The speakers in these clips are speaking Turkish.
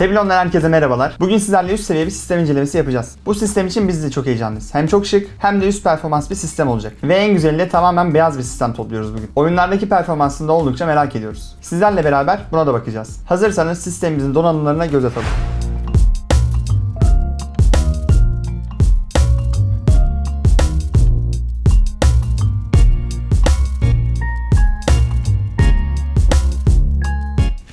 Tebilon'dan herkese merhabalar. Bugün sizlerle üst seviye bir sistem incelemesi yapacağız. Bu sistem için biz de çok heyecanlıyız. Hem çok şık hem de üst performans bir sistem olacak. Ve en güzeli de tamamen beyaz bir sistem topluyoruz bugün. Oyunlardaki performansını da oldukça merak ediyoruz. Sizlerle beraber buna da bakacağız. Hazırsanız sistemimizin donanımlarına göz atalım.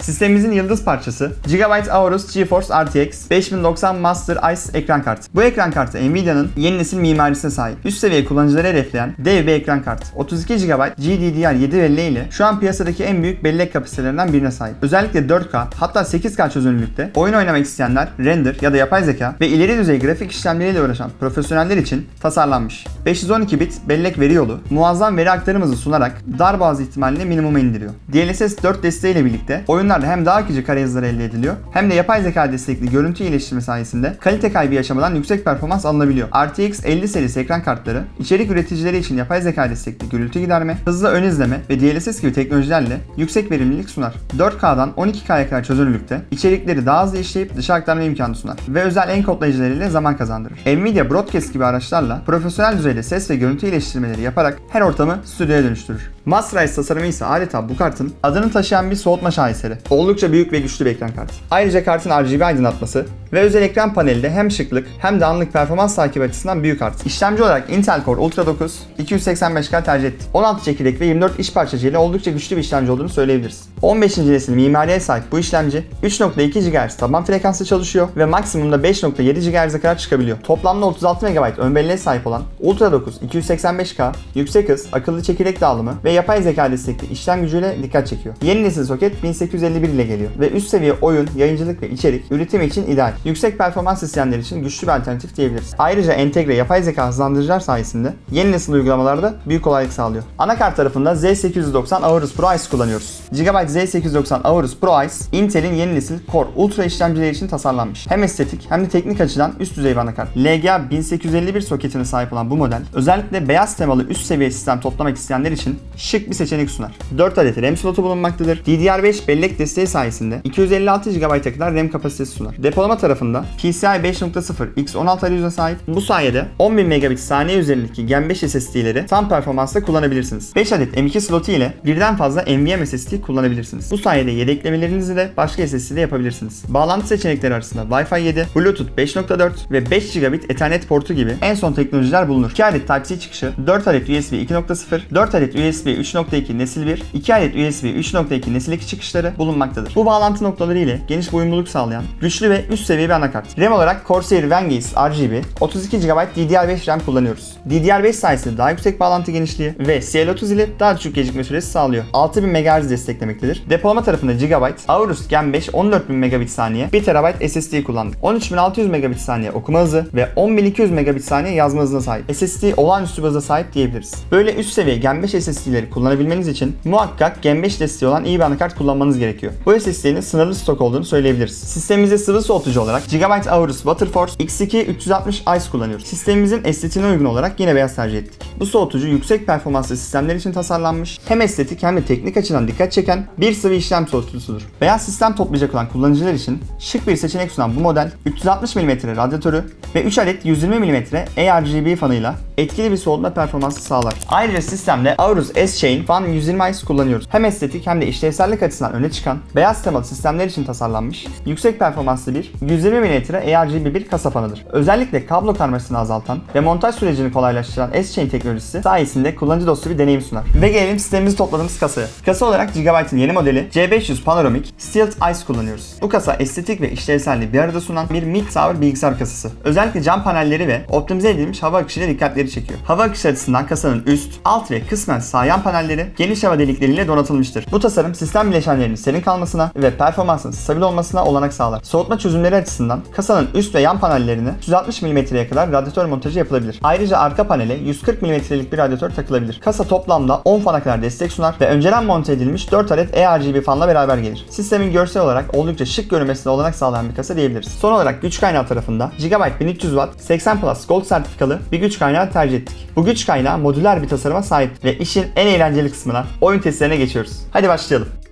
Sistemimizin yıldız parçası Gigabyte Aorus GeForce RTX 5090 Master Ice ekran kartı. Bu ekran kartı Nvidia'nın yeni nesil mimarisine sahip. Üst seviye kullanıcıları hedefleyen dev bir ekran kartı. 32 GB GDDR7 belleği ile şu an piyasadaki en büyük bellek kapasitelerinden birine sahip. Özellikle 4K hatta 8K çözünürlükte oyun oynamak isteyenler render ya da yapay zeka ve ileri düzey grafik işlemleriyle uğraşan profesyoneller için tasarlanmış. 512 bit bellek veri yolu muazzam veri aktarım hızı sunarak dar bazı ihtimalini minimuma indiriyor. DLSS 4 desteğiyle birlikte oyunlarda hem daha akıcı kare hızları elde ediliyor hem de yapay zeka destekli görüntü iyileştirme sayesinde kalite kaybı yaşamadan yüksek performans alınabiliyor. RTX 50 serisi ekran kartları içerik üreticileri için yapay zeka destekli gürültü giderme, hızlı ön izleme ve DLSS gibi teknolojilerle yüksek verimlilik sunar. 4K'dan 12K'ya kadar çözünürlükte içerikleri daha hızlı işleyip dışa aktarma imkanı sunar ve özel enkoplayıcılarıyla zaman kazandırır. Nvidia Broadcast gibi araçlarla profesyonel düzeyde ses ve görüntü iyileştirmeleri yaparak her ortamı stüdyoya dönüştürür. Master Race tasarımı ise adeta bu kartın adını taşıyan bir soğutma şaheseri. Oldukça büyük ve güçlü bir ekran kartı. Ayrıca kartın RGB aydınlatması ve özel ekran paneli de hem şıklık hem de anlık performans takibi açısından büyük artı. İşlemci olarak Intel Core Ultra 9 285K tercih ettik. 16 çekirdek ve 24 iş parçacı ile oldukça güçlü bir işlemci olduğunu söyleyebiliriz. 15. nesil mimariye sahip bu işlemci 3.2 GHz taban frekanslı çalışıyor ve maksimumda 5.7 GHz'e kadar çıkabiliyor. Toplamda 36 MB ön belleğe sahip olan Ultra 9 285K yüksek hız, akıllı çekirdek dağılımı ve yapay zeka destekli işlem gücüyle dikkat çekiyor. Yeni nesil soket 1851 ile geliyor ve üst seviye oyun, yayıncılık ve içerik üretim için ideal. Yüksek performans isteyenler için güçlü bir alternatif diyebiliriz. Ayrıca entegre yapay zeka hızlandırıcılar sayesinde yeni nesil uygulamalarda büyük kolaylık sağlıyor. Anakart tarafında Z890 Aorus Pro Ice kullanıyoruz. Gigabyte Z890 Aorus Pro Ice, Intel'in yeni nesil Core Ultra işlemcileri için tasarlanmış. Hem estetik hem de teknik açıdan üst düzey bir anakart. LGA 1851 soketine sahip olan bu model özellikle beyaz temalı üst seviye sistem toplamak isteyenler için şık bir seçenek sunar. 4 adet RAM slotu bulunmaktadır. DDR5 bellek desteği sayesinde 256 GB'a kadar RAM kapasitesi sunar. Depolama tarafında PCI 5.0 X16 arayüzüne sahip. Bu sayede 10.000 megabit saniye üzerindeki Gen 5 SSD'leri tam performansla kullanabilirsiniz. 5 adet M2 slotu ile birden fazla NVMe SSD kullanabilirsiniz. Bu sayede yedeklemelerinizi de başka SSD'de yapabilirsiniz. Bağlantı seçenekleri arasında Wi-Fi 7, Bluetooth 5.4 ve 5 gigabit Ethernet portu gibi en son teknolojiler bulunur. 2 adet Type-C çıkışı, 4 adet USB 2.0, 4 adet USB 3.2 nesil 1, 2 adet USB 3.2 nesil 2 çıkışları bulunmaktadır. Bu bağlantı noktaları ile geniş bir uyumluluk sağlayan güçlü ve üst seviye bir anakart. RAM olarak Corsair Vengeance RGB 32 GB DDR5 RAM kullanıyoruz. DDR5 sayesinde daha yüksek bağlantı genişliği ve CL30 ile daha düşük gecikme süresi sağlıyor. 6000 MHz desteklemektedir. Depolama tarafında GB, Aorus Gen 5 14000 megabit saniye, 1 TB SSD kullandık. 13600 megabit saniye okuma hızı ve 10200 megabit saniye yazma hızına sahip. SSD olağanüstü hıza sahip diyebiliriz. Böyle üst seviye Gen 5 SSD'leri kullanabilmeniz için muhakkak Gen 5 desteği olan iyi bir anakart kullanmanız gerekiyor. Bu SSD'nin sınırlı stok olduğunu söyleyebiliriz. Sistemimizde sıvı soğutucu olarak Gigabyte Aorus Waterforce X2 360 Ice kullanıyoruz. Sistemimizin estetiğine uygun olarak yine beyaz tercih ettik. Bu soğutucu yüksek performanslı sistemler için tasarlanmış, hem estetik hem de teknik açıdan dikkat çeken bir sıvı işlem soğutucusudur. Beyaz sistem toplayacak olan kullanıcılar için şık bir seçenek sunan bu model 360 mm radyatörü ve 3 adet 120 mm ARGB fanıyla etkili bir soğutma performansı sağlar. Ayrıca sistemde Aorus S-Chain Fan 120 Ice kullanıyoruz. Hem estetik hem de işlevsellik açısından öne çıkan beyaz temalı sistemler için tasarlanmış, yüksek performanslı bir 120 mm ARGB bir kasa fanıdır. Özellikle kablo karmaşasını azaltan ve montaj sürecini kolaylaştıran S-Chain teknolojisi sayesinde kullanıcı dostu bir deneyim sunar. Ve gelelim sistemimizi topladığımız kasaya. Kasa olarak Gigabyte'ın yeni modeli C500 Panoramic Stealth Ice kullanıyoruz. Bu kasa estetik ve işlevselliği bir arada sunan bir mid-tower bilgisayar kasası. Özellikle cam panelleri ve optimize edilmiş hava akışıyla dikkatleri çekiyor. Hava akışı açısından kasanın üst, alt ve kısmen sağ yan panelleri geniş hava delikleriyle donatılmıştır. Bu tasarım sistem bileşenlerinin serin kalmasına ve performansın stabil olmasına olanak sağlar. Soğutma çözümleri açısından kasanın üst ve yan panellerine 160 mm'ye kadar radyatör montajı yapılabilir. Ayrıca arka panele 140 mm'lik bir radyatör takılabilir. Kasa toplamda 10 fana kadar destek sunar ve önceden monte edilmiş 4 adet ARGB fanla beraber gelir. Sistemin görsel olarak oldukça şık görünmesine olanak sağlayan bir kasa diyebiliriz. Son olarak güç kaynağı tarafında Gigabyte 1300 Watt 80 Plus Gold sertifikalı bir güç kaynağı tercih ettik. Bu güç kaynağı modüler bir tasarıma sahip ve işin en eğlenceli kısmına oyun testlerine geçiyoruz. Hadi başlayalım.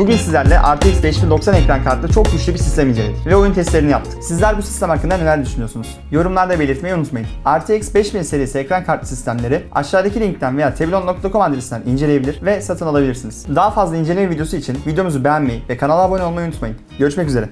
Bugün sizlerle RTX 5090 ekran kartlı çok güçlü bir sistem inceledik ve oyun testlerini yaptık. Sizler bu sistem hakkında neler düşünüyorsunuz? Yorumlarda belirtmeyi unutmayın. RTX 5000 serisi ekran kartlı sistemleri aşağıdaki linkten veya teblon.com adresinden inceleyebilir ve satın alabilirsiniz. Daha fazla inceleme videosu için videomuzu beğenmeyi ve kanala abone olmayı unutmayın. Görüşmek üzere.